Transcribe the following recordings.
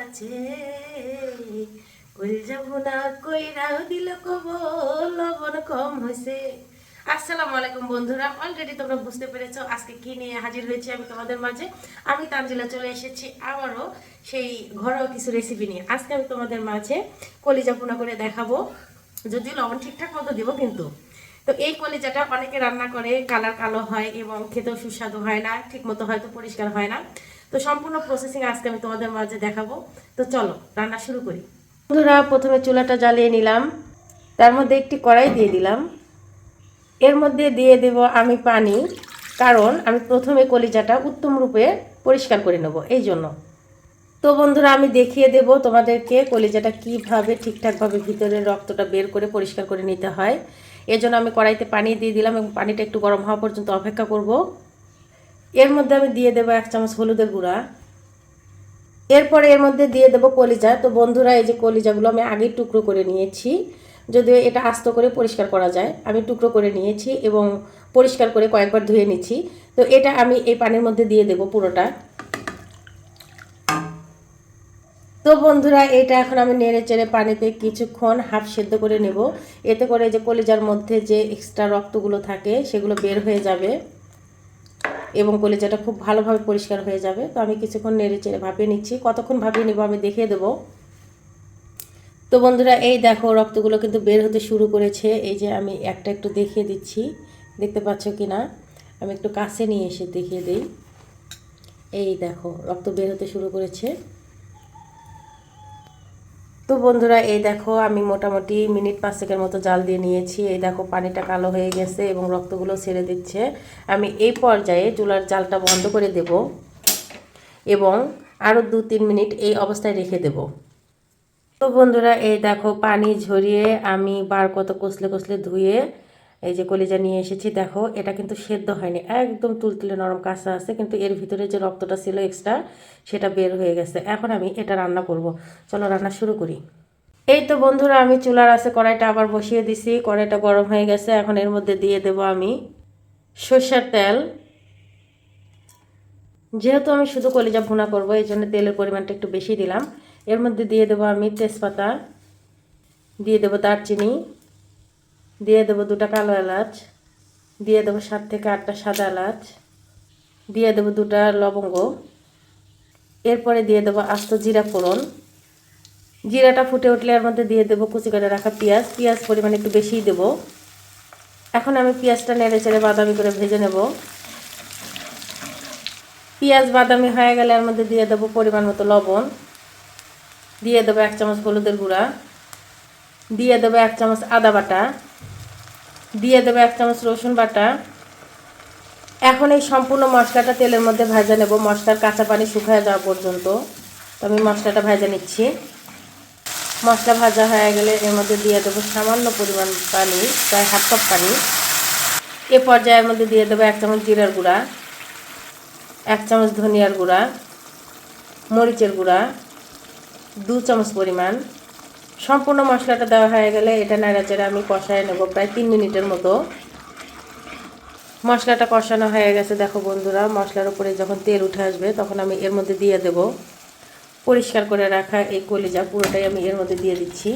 আছে। না দিল লবণ কম হয়েছে আসসালামু আলাইকুম বন্ধুরা অলরেডি তোমরা বুঝতে আজকে কি নিয়ে হাজির হয়েছি আমি তোমাদের মাঝে। আমি তানজিলা চলে এসেছি আবারও সেই ঘরোয়া কিছু রেসিপি নিয়ে। আজকে আমি তোমাদের মাঝে কলিজা ভুনা করে দেখাবো। যদি লবণ ঠিকঠাক মতো দিব কিন্তু। তো এই কলিজাটা অনেকে রান্না করে, কালার কালো হয় এবং খেতেও সুস্বাদু হয় না ঠিক মতো হয়তো পরিষ্কার হয় না। তো সম্পূর্ণ প্রসেসিং আজকে আমি তোমাদের মাঝে দেখাবো। তো চলো, রান্না শুরু করি। বন্ধুরা, প্রথমে চুলাটা জ্বালিয়ে নিলাম। তার মধ্যে একটি কড়াই দিয়ে দিলাম। এর মধ্যে দিয়ে দেব আমি পানি, কারণ আমি প্রথমে কলিজাটা উত্তম রূপে পরিষ্কার করে নেব এই জন্য। তো বন্ধুরা, আমি দেখিয়ে দেব তোমাদেরকে কলিজাটা কীভাবে ঠিকঠাকভাবে ভিতরের রক্তটা বের করে পরিষ্কার করে নিতে হয়। এজন্য আমি কড়াইতে পানি দিয়ে দিলাম এবং পানিটা একটু গরম হওয়া পর্যন্ত অপেক্ষা করব। এর মধ্যে আমি দিয়ে দেবো এক চামচ হলুদের গুঁড়া। এরপরে এর মধ্যে দিয়ে দেবো কলিজা। তো বন্ধুরা, এই যে কলিজাগুলো আমি আগেই টুকরো করে নিয়েছি। যদিও এটা আস্ত করে পরিষ্কার করা যায়, আমি টুকরো করে নিয়েছি এবং পরিষ্কার করে কয়েকবার ধুয়ে নিচ্ছি। তো এটা আমি এই পানির মধ্যে দিয়ে দেবো পুরোটা। তো বন্ধুরা, এটা এখন আমি নেড়ে চেড়ে পানিতে কিছুক্ষণ হাফ সেদ্ধ করে নেব। এতে করে যে কলিজার মধ্যে যে এক্সট্রা রক্তগুলো থাকে, সেগুলো বের হয়ে যাবে। এবং কলিজাটা খুব ভালোভাবে পরিষ্কার হয়ে যাবে। তো আমি কিছুক্ষণ নেড়ে চেড়ে ভাপিয়ে নিচ্ছি। কতক্ষণ ভাপিয়ে নেব আমি দেখিয়ে দেবো। তো বন্ধুরা, এই দেখো রক্তগুলো কিন্তু বের হতে শুরু করেছে। এই যে আমি একটা একটু দেখিয়ে দিচ্ছি। দেখতে পাচ্ছ কি না আমি একটু কাছে নিয়ে এসে দেখিয়ে দিই। এই দেখো, রক্ত বের হতে শুরু করেছে। তো বন্ধুরা, এই দেখো আমি মোটামুটি মিনিট পাঁচেকের মতো জাল দিয়ে নিয়েছি। এই দেখো পানিটা কালো হয়ে গেছে এবং রক্তগুলো ছেড়ে দিচ্ছে। আমি এই পর্যায়ে চুলার জালটা বন্ধ করে দেব এবং আরও দু তিন মিনিট এই অবস্থায় রেখে দেব। তো বন্ধুরা, এই দেখো পানি ঝরিয়ে আমি বার কত কষলে কষলে ধুয়ে এই যে কলিজা নিয়ে এসেছি, দেখো, এটা কিন্তু সেদ্ধ হয়নি। একদম তুলতুলে নরম কাঁচা আছে, কিন্তু এর ভিতরে যে রক্তটা ছিল এক্সট্রা সেটা বের হয়ে গেছে। এখন আমি এটা রান্না করব। চলো রান্না শুরু করি। এই তো বন্ধুরা, আমি চুলার আছে, কড়াইটা আবার বসিয়ে দিছি। কড়াইটা গরম হয়ে গেছে, এখন এর মধ্যে দিয়ে দেব আমি সর্ষের তেল। যেহেতু আমি শুধু কলিজা ভুনা করব, এই জন্য তেলের পরিমাণটা একটু বেশি দিলাম। এর মধ্যে দিয়ে দেবো আমি তেজপাতা, দিয়ে দেবো দারচিনি। দিয়ে দেবো দুটা কালো এলাচ, দিয়ে দেবো সাত থেকে আটটা সাদা এলাচ, দিয়ে দেবো দুটা লবঙ্গ, এরপরে দিয়ে দেবো আস্ত জিরা ফোড়ন। জিরাটা ফুটে উঠলে এর মধ্যে দিয়ে দেবো কুচি করে রাখা পেঁয়াজ পেঁয়াজ পরিমাণ একটু বেশিই দেবো। এখন আমি পেঁয়াজটা নেড়ে চেড়ে বাদামি করে ভেজে নেব। পেঁয়াজ বাদামি হয়ে গেলে এর মধ্যে দিয়ে দেবো পরিমাণ মতো লবণ, দিয়ে দেবো এক চামচ হলুদের গুঁড়া, দিয়ে দেবো এক চামচ আদা বাটা দিয়ে দেবো এক চামচ রসুন বাটা। এখন এই সম্পূর্ণ মশলাটা তেলের মধ্যে ভাজা নেব। মশলার কাঁচা পানি শুকায় যাওয়া পর্যন্ত। তো আমি মশলাটা ভাজা নিচ্ছি। মশলা ভাজা হয়ে গেলে এর মধ্যে দিয়ে দেবো সামান্য পরিমাণ পানি, প্রায় হাফ কাপ পানি। এ পর্যায়ের মধ্যে দিয়ে দেবো এক চামচ জিরার গুঁড়া, এক চামচ ধনিয়ার গুঁড়া, মরিচের গুঁড়া, দু চামচ পরিমাণ। সম্পূর্ণ মশলাটা দেওয়া হয়ে গেলে এটা নাড়াচাড়া আমি কষায় নেব প্রায় তিন মিনিটের মতো। মশলাটা কষানো হয়ে গেছে, দেখো বন্ধুরা। মশলার উপরে যখন তেল উঠে আসবে, তখন আমি এর মধ্যে দিয়ে দেব। পরিষ্কার করে রাখা এই কলিজা পুরোটাই আমি এর মধ্যে দিয়ে দিচ্ছি।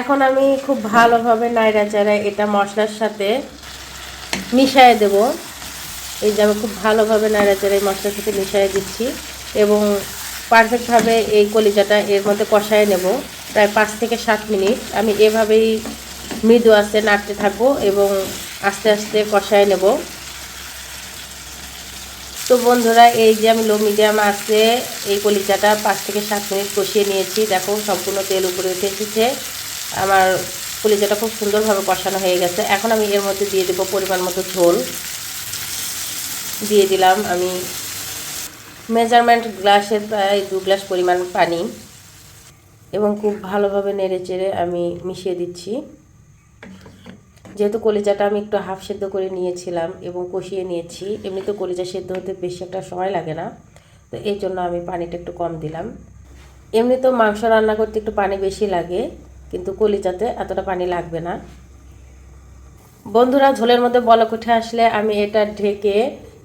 এখন আমি খুব ভালোভাবে নাড়াচাড়া এটা মশলার সাথে মিশিয়ে দেব। এই যে আমি খুব ভালোভাবে নাড়াচাড়া এই মশলার সাথে মিশিয়ে দিচ্ছি এবং পারফেক্টভাবে এই কলিজাটা এর মধ্যে কষায় নেব। প্রায় পাঁচ থেকে সাত মিনিট। আমি এভাবেই মৃদু আস্তে নাড়তে থাকব এবং আস্তে আস্তে কষায় নেব। তো বন্ধুরা, এই যে আমি লো মিডিয়াম আছে এই কলিজাটা পাঁচ থেকে সাত মিনিট কষিয়ে নিয়েছি। দেখো, সম্পূর্ণ তেল উপরে উঠে এসেছে। আমার কলিজাটা খুব সুন্দরভাবে কষানো হয়ে গেছে। এখন আমি এর মধ্যে দিয়ে দেবো পরিমাণ মতো ঝোল। দিয়ে দিলাম আমি মেজারমেন্ট গ্লাসের প্রায় দু গ্লাস পরিমাণ পানি এবং খুব ভালোভাবে নেড়ে চেড়ে আমি মিশিয়ে দিচ্ছি। যেহেতু কলিজাটা আমি একটু হাফ সেদ্ধ করে নিয়েছিলাম এবং কষিয়ে নিয়েছি এমনিতে কলিজা সেদ্ধ হতে বেশি একটা সময় লাগে না, তো এই জন্য আমি পানিটা একটু কম দিলাম। এমনি তো মাংস রান্না করতে একটু পানি বেশি লাগে, কিন্তু কলিজাতে এতটা পানি লাগবে না। বন্ধুরা, ঝোলের মধ্যে বলক উঠে আসলে আমি এটা ঢেকে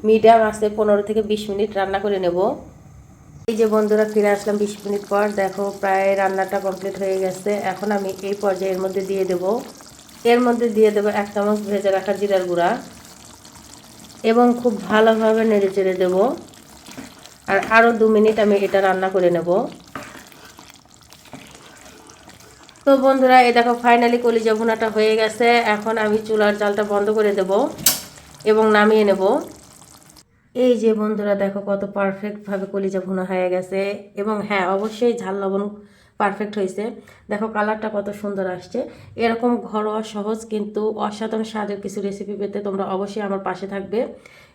মিডিয়াম আছে, পনেরো থেকে বিশ মিনিট রান্না করে নেব। এই যে বন্ধুরা, ফিরে আসলাম বিশ মিনিট পর। দেখো, প্রায় রান্নাটা কমপ্লিট হয়ে গেছে। এখন আমি এই পর্যায়ের মধ্যে দিয়ে দেব। এর মধ্যে দিয়ে দেবো এক চামচ ভেজে রাখা জিরার গুঁড়া এবং খুব ভালোভাবে নেড়ে চেড়ে দেবো। আর আরও দু মিনিট আমি এটা রান্না করে নেব। তো বন্ধুরা, এই দেখো ফাইনালি কলিজা ভুনাটা হয়ে গেছে। এখন আমি চুলার জালটা বন্ধ করে দেব এবং নামিয়ে নেব। এই যে বন্ধুরা দেখো কত পারফেক্টভাবে কলিজা ভুনা হয়ে গেছে। এবং হ্যাঁ অবশ্যই ঝাল লবণ পারফেক্ট হয়েছে। দেখো কালারটা কত সুন্দর আসছে। এরকম ঘরোয়া, সহজ কিন্তু অসাধারণ স্বাদের কিছু রেসিপি পেতে তোমরা অবশ্যই আমার পাশে থাকবে।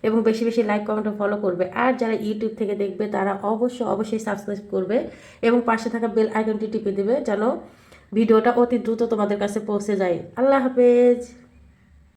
এবং বেশি বেশি লাইক কমেন্ট ফলো করবে। আর যারা ইউটিউব থেকে দেখবে, তারা অবশ্যই অবশ্যই সাবস্ক্রাইব করবে এবং পাশে থাকা বেল আইকনটি টিপে দেবে যেন ভিডিওটা অতি দ্রুত তোমাদের কাছে পৌঁছে যায়। আল্লাহ হাফেজ!